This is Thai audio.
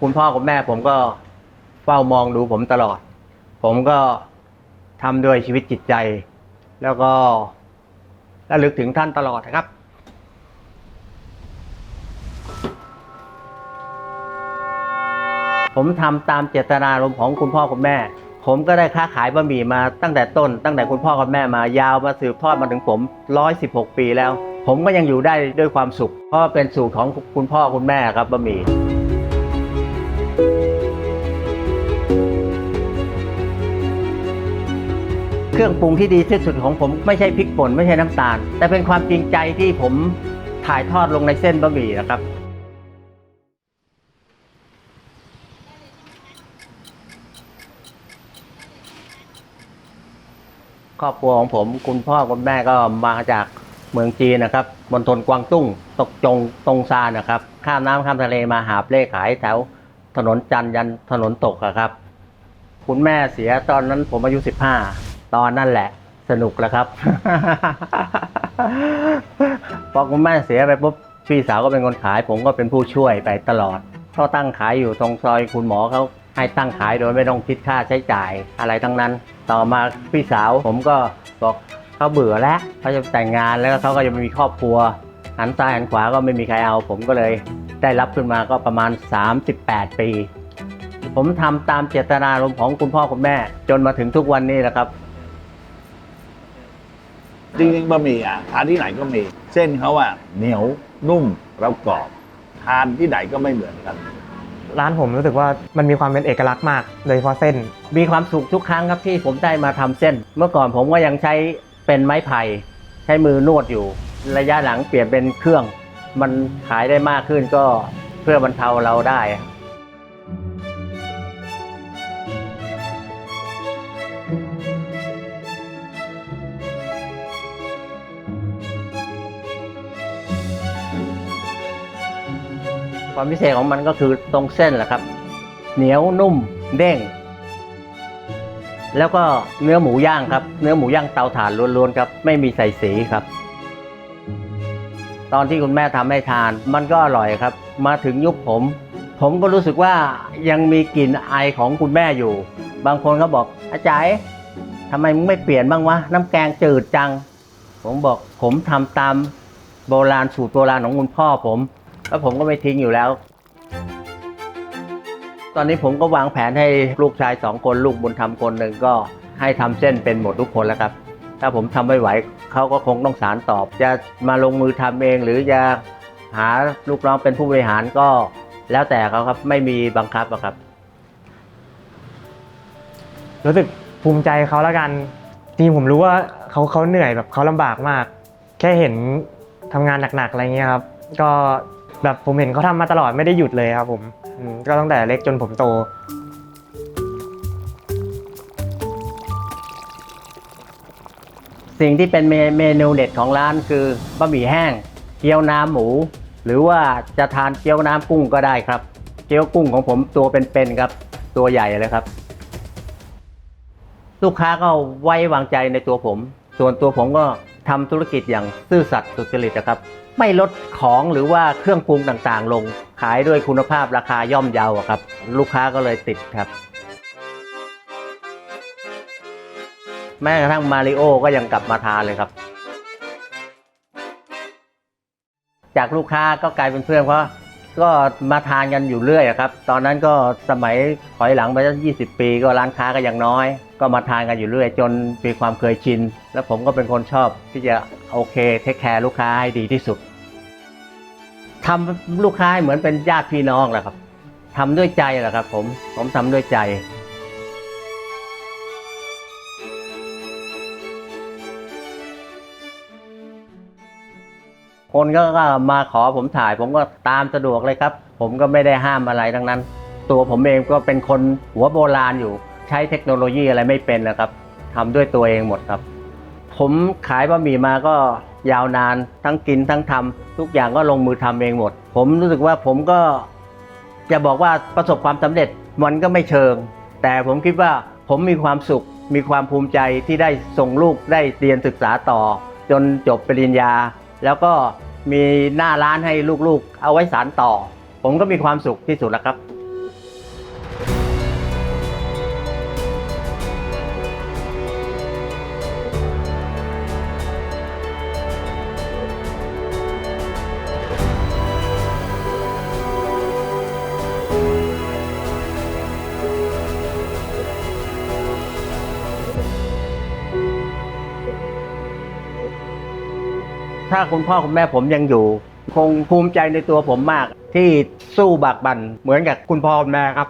คุณพ่อคุณแม่ผมก็เฝ้ามองดูผมตลอด ผมก็ทำด้วยชีวิตจิตใจ แล้วก็ระลึกถึงท่านตลอดนะครับ ผมทำตามเจตนารมณ์ของคุณพ่อคุณแม่ ผมก็ได้ค้าขายบะหมี่มาตั้งแต่ต้น ตั้งแต่คุณพ่อคุณแม่มายาวมาสืบทอดมาถึงผม 116 ปีแล้ว ผมก็ยังอยู่ได้ด้วยความสุข เพราะเป็นสูตรของคุณพ่อคุณแม่ครับบะหมี่ เครื่องปรุงที่ดีที่สุดของผมไม่ใช่พริกป่นไม่ใช่น้ำตาล แต่เป็นความจริงใจที่ผมถ่ายทอดลงในเส้นบะหมี่นะครับครอบครัวของผมคุณพ่อคุณแม่ก็มาจากเมืองจีนนะครับมณฑลกวางตุ้ง ตกจงตงซานนะครับ ข้ามน้ำข้ามทะเลมาหาเล่ขายแถว ถนนจันยันถนนตกอะครับ คุณแม่เสียตอนนั้นผมอายุสิบห้าตอนนั่นแหละ สนุกแล้วครับ พอคุณแม่เสียไปปุ๊บพี่สาวก็เป็นคนขาย ผมก็เป็นผู้ช่วยไปตลอดเขาตั้งขายอยู่ตรงซอยคุณหมอเขาให้ตั้งขายโดยไม่ต้องคิดค่าใช้จ่ายอะไรทั้งนั้น ต่อมาพี่สาวผมก็บอกเขาเบื่อแล้วเขาจะแต่งงานแล้วเขาก็จะมีครอบครัวหันซ้ายหันขวาก็ไม่มีใครเอา ผมก็เลย ได้รับขึ้นมาก็ประมาณ 38 ปี ผมทำตามเจตนารมณ์ของคุณพ่อคุณแม่ จนมาถึงทุกวันนี้แหละครับ จริงๆบะหมี่อะทานที่ไหนก็มี เส้นเขาอะเหนียวนุ่มแล้วกรอบ ทานที่ไหนก็ไม่เหมือนกัน ร้านผมรู้สึกว่ามันมีความเป็นเอกลักษณ์มาก โดยเฉพาะเส้น มีความสุขทุกครั้งครับที่ผมได้มาทำเส้น เมื่อก่อนผมก็ยังใช้เป็นไม้ไผ่ใช้มือนวดอยู่ ระยะหลังเปลี่ยนเป็นเครื่อง มันขายได้มากขึ้นก็เพื่อบรรเทาเราได้ความพิเศษของมันก็คือตรงเส้นแหละครับ เหนียวนุ่มเด้ง แล้วก็เนื้อหมูย่างครับ เนื้อหมูย่างเตาถ่านล้วนๆครับ ไม่มีใส่สีครับ ตอนที่คุณแม่ทำให้ทาน มันก็อร่อยครับ มาถึงยุคผม ผมก็รู้สึกว่ายังมีกลิ่นไอของคุณแม่อยู่ บางคนก็บอกอาจารย์ทำไมมึงไม่เปลี่ยนบ้างวะน้ำแกงจืดจัง ผมบอกผมทำตามโบราณสูตรโบราณของคุณพ่อผม แล้วผมก็ไม่ทิ้งอยู่แล้ว ตอนนี้ผมก็วางแผนให้ลูกชายสองคนลูกบุญธรรมคนหนึ่งก็ให้ทำเส้นเป็นหมดทุกคนแล้วครับ ถ้าผมทำไม่ไหวเขาก็คงต้องสารตอบ จะมาลงมือทำเองหรือจะหาลูกน้องเป็นผู้บริหารก็แล้วแต่เขาครับไม่มีบังคับอะครับ รู้สึกภูมิใจเขาแล้วกันจริงผมรู้ว่าเขาเขาเหนื่อยแบบเขาลำบากมาก แค่เห็นทำงานหนักๆอะไรเงี้ยครับ ก็แบบผมเห็นเขาทำมาตลอดไม่ได้หยุดเลยครับผมก็ตั้งแต่เล็กจนผมโต สิ่งที่เป็นเมนูเด็ดของร้านคือบะหมี่แห้ง เกี๊ยวน้ำหมู หรือว่าจะทานเกี๊ยวน้ำกุ้งก็ได้ครับ เกี๊ยวกุ้งของผมตัวเป็นๆครับ ตัวใหญ่เลยครับ ลูกค้าก็ไว้วางใจในตัวผม ส่วนตัวผมก็ทำธุรกิจอย่างซื่อสัตย์สุจริตนะครับ ไม่ลดของหรือว่าเครื่องปรุงต่างๆ ลง ขายด้วยคุณภาพราคาย่อมเยาอะครับ ลูกค้าก็เลยติดครับ แม้กระทั่งมาริโอก็ยังกลับมาทานเลยครับ จากลูกค้าก็กลายเป็นเพื่อนเพราะก็มาทานกันอยู่เรื่อยครับ ตอนนั้นก็สมัยถอยหลังไปสักยี่สิบปีก็ร้านค้าก็ยังน้อย ก็มาทานกันอยู่เรื่อย จนมีความเคยชิน แล้วผมก็เป็นคนชอบที่จะโอเคเทคแคร์ลูกค้าให้ดีที่สุดทำลูกค้าเหมือนเป็นญาติพี่น้องแหละครับทำด้วยใจแหละครับผมผมทำด้วยใจ คนก็ก็มาขอผมถ่าย ผมก็ตามสะดวกเลยครับ ผมก็ไม่ได้ห้ามอะไรทั้งนั้น ตัวผมเองก็เป็นคนหัวโบราณอยู่ ใช้เทคโนโลยีอะไรไม่เป็นนะครับทำด้วยตัวเองหมดครับ ผมขายบะหมี่มาก็ยาวนานทั้งกินทั้งทำทุกอย่างก็ลงมือทำเองหมด ผมรู้สึกว่าผมก็จะบอกว่าประสบความสำเร็จมันก็ไม่เชิง แต่ผมคิดว่าผมมีความสุขมีความภูมิใจที่ได้ส่งลูกได้เรียนศึกษาต่อ จนจบปริญญา แล้วก็ มีหน้าร้านให้ลูกๆ เอาไว้สารต่อ ผมก็มีความสุขที่สุดแล้วครับ ถ้าคุณพ่อคุณแม่ผมยังอยู่ คงภูมิใจในตัวผมมาก ที่สู้บากบั่นเหมือนกับคุณพ่อคุณแม่ครับ